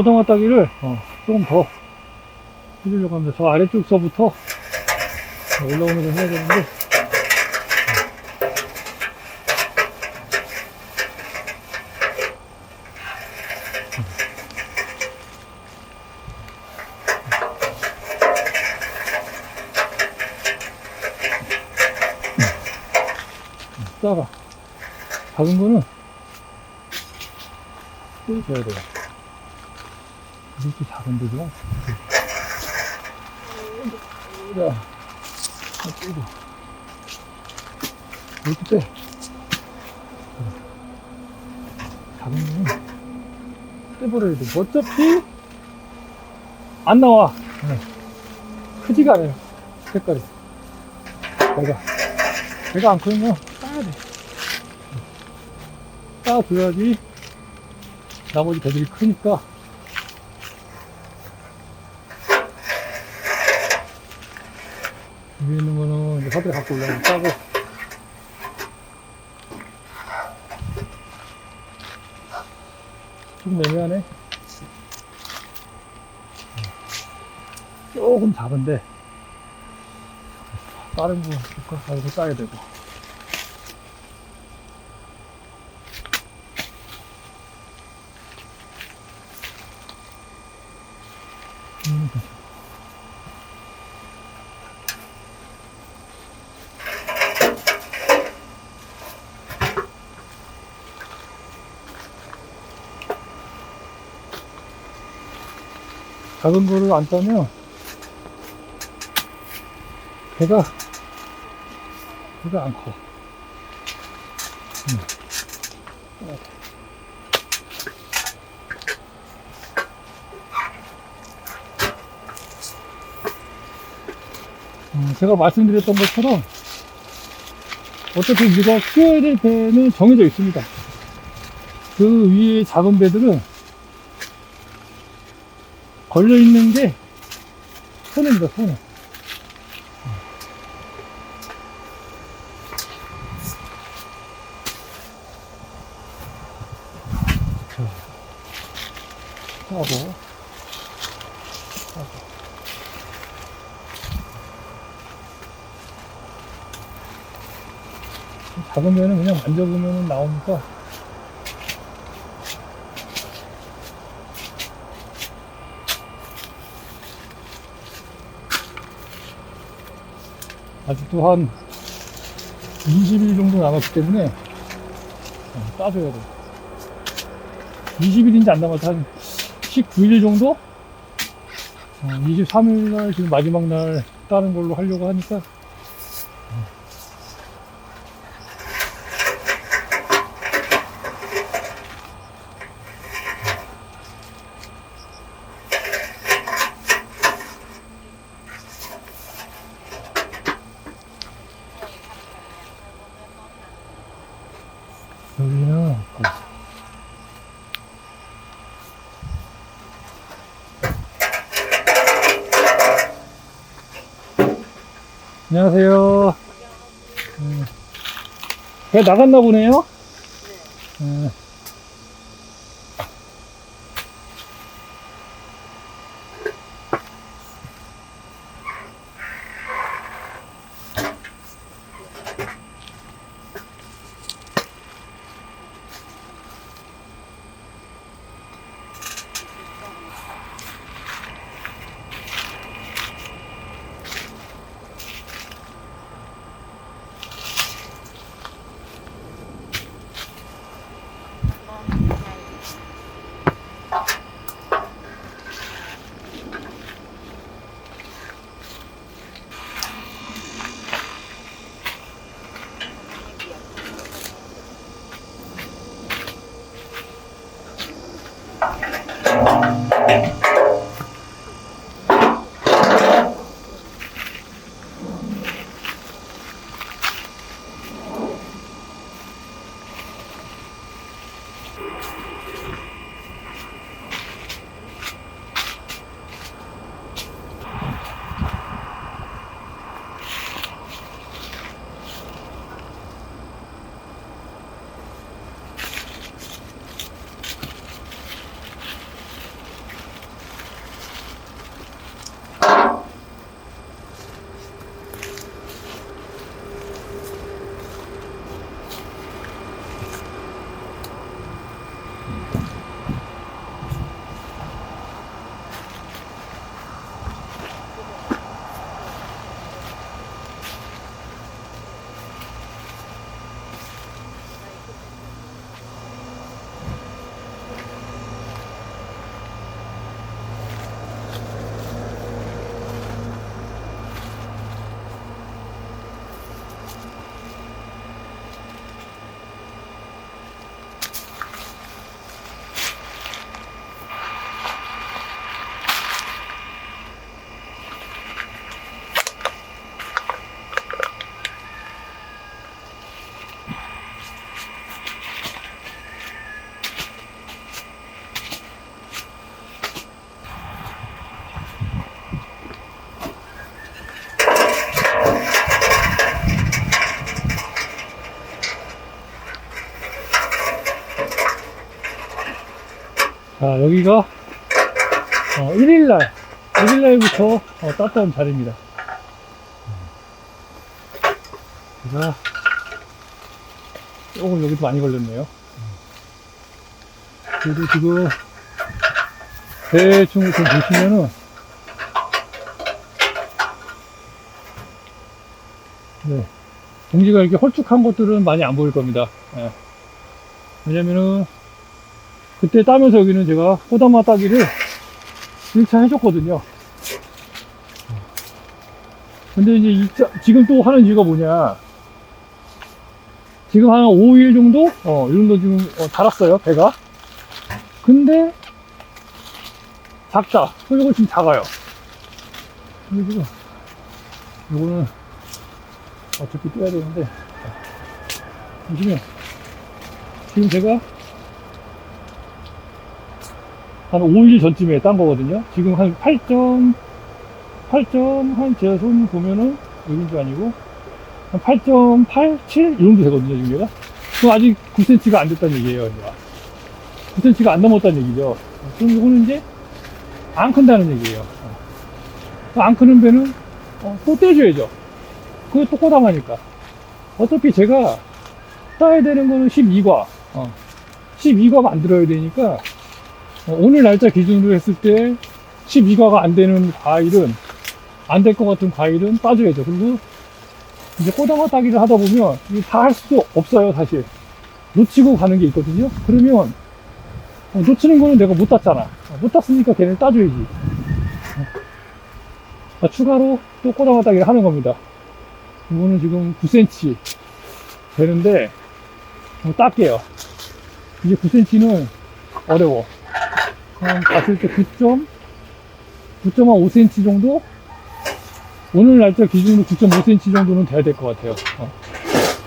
고등어 따기를 어, 조금 더 해주려고 합니다. 저 아래쪽 서부터 올라오는 걸 해야 되는데 작아. 작은 거는 떼줘야 돼요. 이렇게 작은데도. 자, 떼고. 이렇게 빼. 작은 거는 떼버려야 돼. 어차피 안 나와. 네. 크지가 않아요. 색깔이. 내가. 내가 안 크면 따야 돼. 따줘야지 나머지 배들이 크니까 위에 있는 거는 이제 화대 갖고 올라가면 따고. 좀 애매하네. 조금 작은데 다른 거 이거 따야 되고. 음. 작은 거를 안 따면 배가 배가 안 커. 음. 음, 제가 말씀드렸던 것처럼 어차피 우리가 키워야 될 배는 정해져 있습니다. 그 위에 작은 배들은 걸려 있는 게 손해입니다, 손해. 자, 하고, 하고. 배는 그냥 만져보면 나오니까 아직도 한 20일 정도 남았기 때문에 어, 따줘야 돼. 20일인지 안 남아서 한 19일 정도? 23일 날 지금 마지막 날 따는 걸로 하려고 하니까 여기는 그 안녕하세요. 음, 배 나갔나 보네요. 음. 자, 여기가, 어, 1일날, 1일날부터 어, 땄던 자리입니다. 제가, 조금 여기도 많이 걸렸네요. 그래도 지금, 대충 좀 보시면은, 네. 공지가 이렇게 홀쭉한 것들은 많이 안 보일 겁니다. 예. 왜냐면은, 그때 따면서 여기는 제가 꼬다마 따기를 1차 해줬거든요. 근데 이제 이 차- 지금 또 하는 이유가 뭐냐. 지금 한 5일 정도? 어, 이 정도 지금 어, 달았어요, 배가. 근데, 작다. 소리가 지금 작아요. 근데 지금, 요거는 어차피 떼야 되는데, 보시면, 지금 제가 한 5일 전쯤에 딴 거거든요. 지금 한 8점, 8점, 한 제가 손 보면은, 여기도 아니고, 한 8.87? 이 정도 되거든요, 지금 얘가. 그럼 아직 9cm가 안 됐다는 얘기예요, 얘가. 9cm가 안 넘었다는 얘기죠. 그럼 이거는 이제, 안 큰다는 얘기예요. 어. 안 크는 배는, 어, 또 떼줘야죠. 그게 또 꼬당하니까. 어차피 제가 따야 되는 거는 12과, 어, 12과 만들어야 되니까, 어, 오늘 날짜 기준으로 했을 때 12과가 안 되는 과일은 안 될 것 같은 과일은 빠져야죠. 그리고 이제 꼬다마 따기를 하다 보면 다 할수 없어요, 사실. 놓치고 가는 게 있거든요. 그러면 어, 놓치는 거는 내가 못 땄잖아. 어, 못 땄으니까 걔를 따줘야지. 어, 추가로 또 꼬다마 따기를 하는 겁니다. 이거는 지금 9cm 되는데 어, 딸게요. 이제 9cm는 어려워. 한 봤을 때 9점, 9.5cm 정도? 오늘 날짜 기준으로 9.5cm 정도는 돼야 될 것 같아요. 어.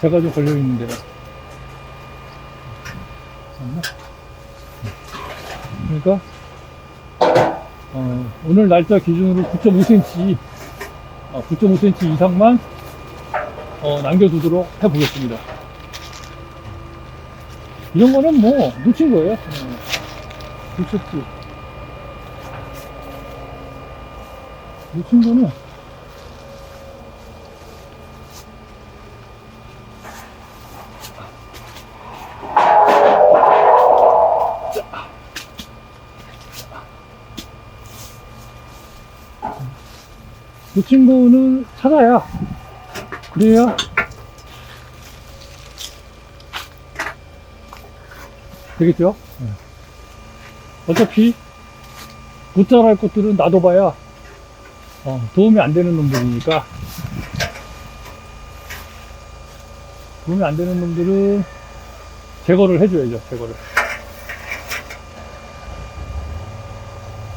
제가 좀 걸려 있는 데는. 맞나? 그러니까, 어, 오늘 날짜 기준으로 9.5cm, 어, 9.5cm 이상만, 어, 남겨두도록 해보겠습니다. 이런 거는 뭐, 놓친 거예요. 어. 놓쳤지. 놓친 거는 놓친 거는 찾아야 그래야 되겠죠? 어차피 못 자랄 것들은 놔둬봐야 어, 도움이 안 되는 놈들이니까. 도움이 안 되는 놈들은 제거를 해줘야죠 제거를.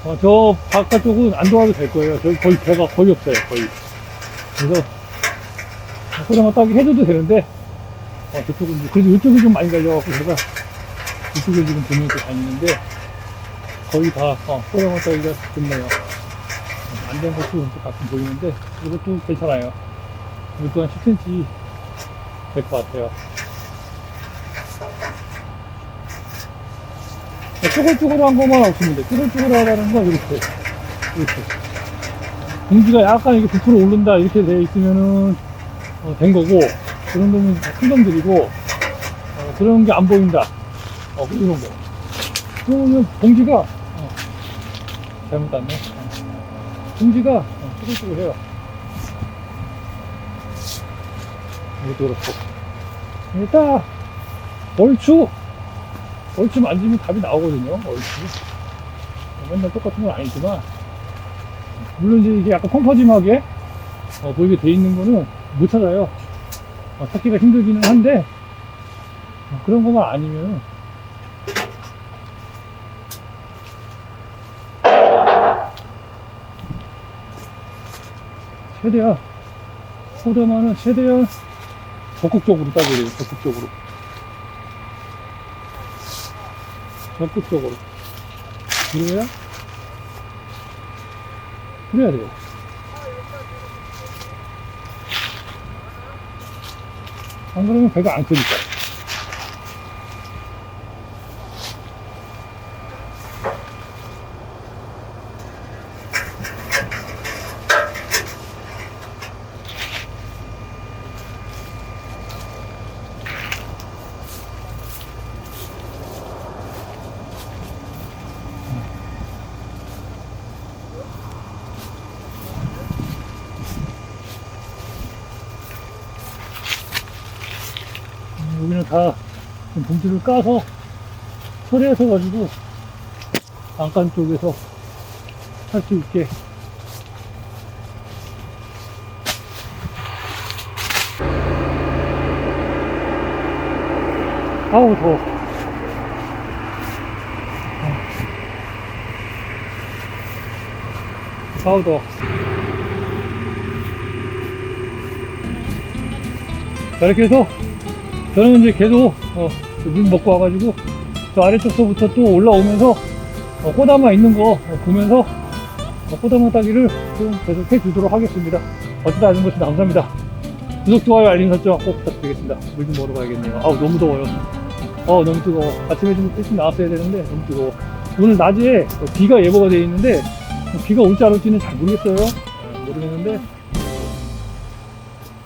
어, 저 바깥쪽은 안 도와도 될 거예요. 저기 거의 배가 거의 없어요 거의. 그래서 소량만 따기 해줘도 되는데 어, 저쪽은 그래도 이쪽이 좀 많이 갈려갖고 제가 이쪽에 지금 보면서 다니는데 거의 다, 어, 소량만 따기가 좋네요. 안된 것도 가끔 보이는데, 이것도 괜찮아요. 이것도 한 10cm 될 것 같아요. 쭈글쭈글한 것만 돼. 쭈글쭈글하다는 건 이렇게. 이렇게. 공기가 약간 이렇게 부풀어 오른다, 이렇게 돼 있으면은, 어, 된 거고, 그 정도면 큰 놈들이고, 어, 그런 게 안 보인다. 어, 이런 거. 그러면 어, 잘못 땄네. 어. 공기가, 어, 쭈글쭈글 해요. 이것도 그렇고. 일단, 얼추, 얼추 만지면 답이 나오거든요, 얼추. 맨날 똑같은 건 아니지만, 물론 이제 이게 약간 펑퍼짐하게 어, 보이게 돼 있는 거는 못 찾아요. 어, 찾기가 힘들기는 한데, 어, 그런 것만 아니면 최대한 소다마는 최대한 적극적으로 돼요 적극적으로. 적극적으로. 그래야 그래야 돼요. 안 그러면 배가 안 크니까 여기는 다 봉지를 까서 처리해서 가지고 안간 쪽에서 할 수 있게. 아우 더워. 아우 더워. 자 이렇게 해서 저는 이제 계속 어, 물 먹고 와가지고 저 아래쪽서부터 또 올라오면서 어, 꼬다마 있는 거 어, 보면서 어, 꼬다마 따기를 좀 계속 해주도록 하겠습니다. 어쩌다 하는 것이 감사합니다. 구독, 좋아요, 알림 설정 꼭 부탁드리겠습니다. 물 좀 먹으러 가야겠네요. 아우 너무 더워요. 어 너무 뜨거워. 아침에 좀 일찍 나왔어야 되는데 너무 뜨거워. 오늘 낮에 비가 예보가 되어 있는데 비가 올지 안 올지는 잘 모르겠어요. 어, 모르겠는데